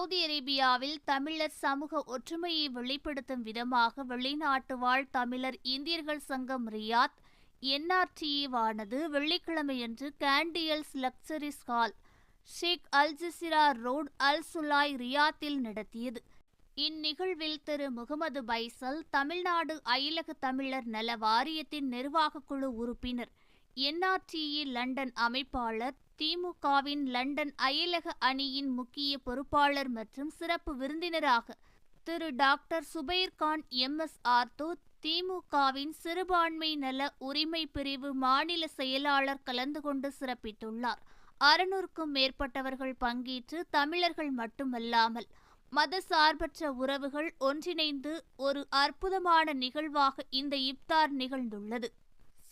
Saudi அரேபியாவில் தமிழர் சமூக ஒற்றுமையை வெளிப்படுத்தும் விதமாக வெளிநாட்டு வாழ் தமிழர் இந்தியர்கள் சங்கம் ரியாத் என்ஆர்டிஏவானது வெள்ளிக்கிழமையன்று candles luxuries hall Sheikh Al Jazira road Al Sulay ரியாத்தில் நடத்தியது. இந்நிகழ்வில் திரு. முகமது பைசல் தமிழ்நாடு அயலக தமிழர் நல வாரியத்தின் நிர்வாகக் குழு உறுப்பினர் என்ஆர்டிஇ லண்டன் அமைப்பாளர் திமுகவின் லண்டன் அயலக அணியின் முக்கிய பொறுப்பாளர் மற்றும் சிறப்பு விருந்தினராக திரு doctor Zubairkhan M S ortho திமுகவின் சிறுபான்மை நல உரிமை பிரிவு மாநில செயலாளர் கலந்து கொண்டு சிறப்பித்துள்ளார். அறுநூறுக்கும் மேற்பட்டவர்கள் பங்கேற்று தமிழர்கள் மட்டுமல்லாமல் மதசார்பற்ற உறவுகள் ஒன்றிணைந்து ஒரு அற்புதமான நிகழ்வாக இந்த இப்தார் நிகழ்ந்துள்ளது.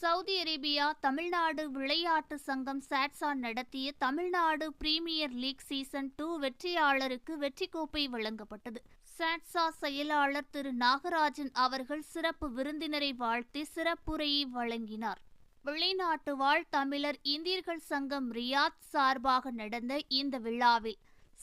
சவுதி அரேபியா தமிழ்நாடு விளையாட்டு சங்கம் சாட்சா நடத்திய Tamil Nadu premier league season two வெற்றியாளருக்கு வெற்றி கோப்பை வழங்கப்பட்டது. சாட்சா செயலாளர் திரு நாகராஜன் அவர்கள் சிறப்பு விருந்தினரை வாழ்த்தி சிறப்புரையை வழங்கினார். வெளிநாட்டு வாழ் தமிழர் இந்தியர்கள் சங்கம் ரியாத் சார்பாக நடந்த இந்த விழாவில்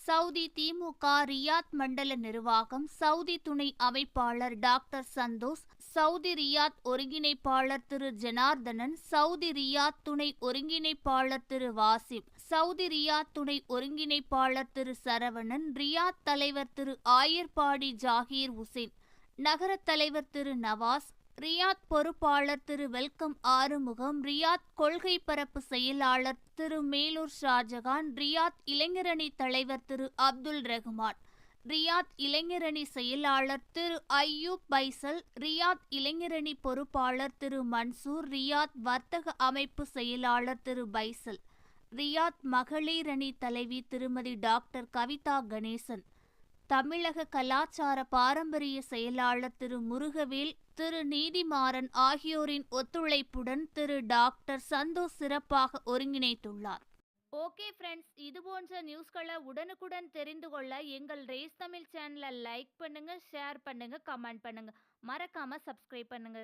சவுதி திமுக ரியாத் மண்டல நிர்வாகம் சவுதி துணை அமைப்பாளர் டாக்டர் சந்தோஷ் சவுதி ரியாத் ஒருங்கிணைப்பாளர் திரு ஜனார்தனன் சவுதி ரியாத் துணை ஒருங்கிணைப்பாளர் திரு வாசிம் சவுதி ரியாத் துணை ஒருங்கிணைப்பாளர் திரு சரவணன் ரியாத் தலைவர் திரு ஆயர்பாடி ஜாகீர் உசேன் நகரத் தலைவர் திரு நவாஸ் ரியாத் பொறுப்பாளர் திரு வெல்கம் ஆறுமுகம் ரியாத் கொள்கை பரப்பு செயலாளர் திரு மேலூர் ஷாஜகான் ரியாத் இளைஞரணி தலைவர் திரு அப்துல் ரஹ்மான் ரியாத் இளைஞரணி செயலாளர் திரு ஐயூப் பைசல் ரியாத் இளைஞரணி பொறுப்பாளர் திரு மன்சூர் ரியாத் வர்த்தக அமைப்பு செயலாளர் திரு பைசல் ரியாத் மகளிரணி தலைவி திருமதி டாக்டர் கவிதா கணேசன் தமிழக கலாச்சார பாரம்பரிய செயலாளர் திரு முருகவேல் திரு நீதிமாறன் ஆகியோரின் ஒத்துழைப்புடன் திரு டாக்டர் சந்தோஷ் சிறப்பாக ஒருங்கிணைத்துள்ளார். ஓகே ஃப்ரெண்ட்ஸ் இது போன்ற நியூஸ்களை உடனுக்குடன் தெரிந்து கொள்ள எங்கள் ரேஸ் தமிழ் சேனலை லைக் பண்ணுங்க ஷேர் பண்ணுங்க கமெண்ட் பண்ணுங்க. மறக்காம சப்ஸ்கிரைப் பண்ணுங்க.